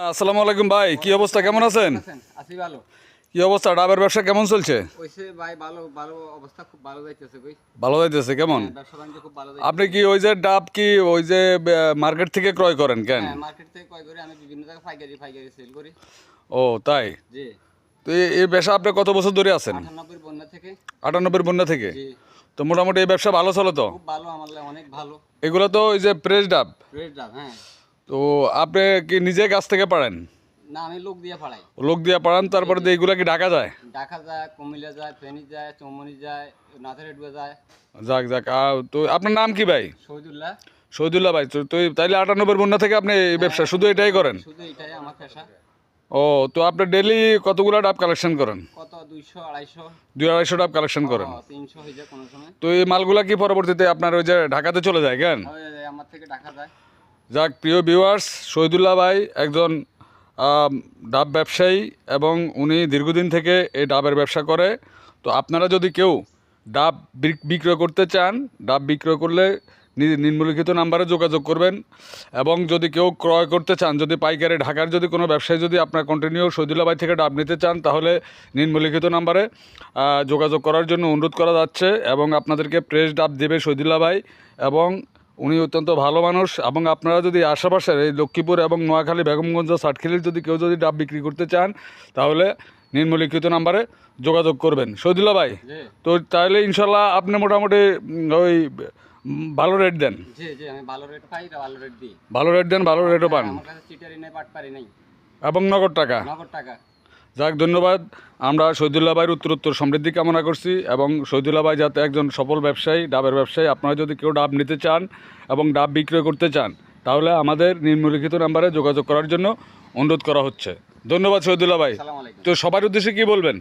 আসসালামু আলাইকুম ভাই কি অবস্থা? কেমন আছেন? আছি ভালো। কি অবস্থা? ডাবের ব্যবসা কেমন চলছে? ভাই ভালো ভালো অবস্থা খুব ভালো যাইতেছে ভালো যাইতেছে কেমন? খুব ভালো আপনি কি ওই যে ডাব কি ওই যে মার্কেট থেকে ক্রয় করেন কেন? হ্যাঁ মার্কেট থেকে ক্রয় করে আমি বিভিন্ন জায়গায় পাইকারি পাইকারি সেল করি। ও তাই? জি। তো এই- ব্যবসা আপনি কত বছর ধরে আছেন? আটানব্বই বন্যা থেকে। আটানব্বই বন্যা থেকে? জি। তো মোটামুটি এই ব্যবসা ভালো চলে তো? খুব ভালো আমার অনেক ভালো। এগুলো তো ওই যে প্রেস ডাব। রেট দাম হ্যাঁ। তো আপনি কি নিজে গাছ থেকে পারেন না আমি লোক দিয়ে লোক দিয়ে পাড়ান তারপরে এগুলা কি ঢাকা যায়? ঢাকা যায় কুমিল্লা যায় ফেনী যায় চৌমনি যায় নাথারেডুয়া যায়। যাক যাক তো আপনার নাম কি ভাই? শহীদুল্লাহ। শহীদুল্লাহ ভাই তো তাইলে আটানব্বই বন্যা থেকে আপনি এই ব্যবসা শুধু এটাই করেন? শুধু এটাই আমার পেশা। ও তো আপনি ডেলি কতগুলো ডাব কালেকশন করেন? কত দুইশো আড়াইশো। দুই আড়াইশো ডাব কালেকশন করেন? তিনশো হয়ে যায় কোনো সময়। তো এই মালগুলা কি পরবর্তীতে আপনার ওই যে ঢাকাতে চলে যায় কেন? আমার থেকে ঢাকা যায়। যাক, প্রিয় ভিউয়ার্স শহীদুল্লাহ ভাই একজন ডাব ব্যবসায়ী এবং উনি দীর্ঘদিন থেকে এই ডাবের ব্যবসা করে। তো আপনারা যদি কেউ ডাব বিক্রয় করতে চান, ডাব বিক্রয় করলে নিম্নলিখিত নাম্বারে যোগাযোগ করবেন। এবং যদি কেউ ক্রয় করতে চান, যদি পাইকারি, ঢাকার যদি কোনো ব্যবসায়ী যদি আপনার কন্টিনিউ ভাই থেকে ডাব নিতে চান, তাহলে নিম্নলিখিত নাম্বারে যোগাযোগ করার জন্য অনুরোধ করা যাচ্ছে। এবং আপনাদেরকে প্রেস ডাব দেবে শহীদুল্লাহ ভাই এবং উনি অত্যন্ত ভালো মানুষ এবং আপনারা যদি আশেপাশের এই লক্ষ্মীপুর এবং নোয়াখালী বেগমগঞ্জ সাটখিলির যদি কেউ যদি ডাব বিক্রি করতে চান তাহলে নিম্নলিখিত নাম্বারে যোগাযোগ করবেন। শহীদুল্লাহ ভাই তো তাহলে ইনশাল্লাহ আপনি মোটামুটি ওই ভালো রেট দেন। ভালো রেট দেন ভালো রেটও পান। এবং নগদ টাকা? নগদ টাকা। যাক ধন্যবাদ। আমরা শহীদুল্লাহ ভাইয়ের উত্তর উত্তর সমৃদ্ধি কামনা করছি এবং শহীদুল্লাহ ভাই যাতে একজন সফল ব্যবসায়ী ডাবের ব্যবসায়ী আপনারা যদি কেউ ডাব নিতে চান এবং ডাব বিক্রয় করতে চান তাহলে আমাদের নিম্নলিখিত নাম্বারে যোগাযোগ করার জন্য অনুরোধ করা হচ্ছে। ধন্যবাদ শহীদুল্লাহ ভাই। তো সবার উদ্দেশ্যে কি বলবেন?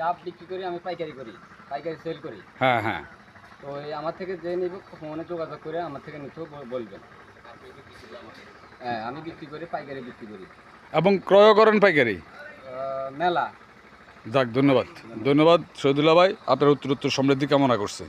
ডাব বিক্রি করি আমি পাইকারি করি পাইকারি সেল করি। হ্যাঁ হ্যাঁ। তো আমার থেকে যে নিব ফোনে যোগাযোগ করে আমার থেকে নিতেও বলবেন। হ্যাঁ আমি বিক্রি করি পাইকারি বিক্রি করি। এবং ক্রয় করেন পাইকারি? মেলা। যাক ধন্যবাদ। ধন্যবাদ শহীদুল্লাহ ভাই আপনার উত্তর উত্তর সমৃদ্ধি কামনা করছে।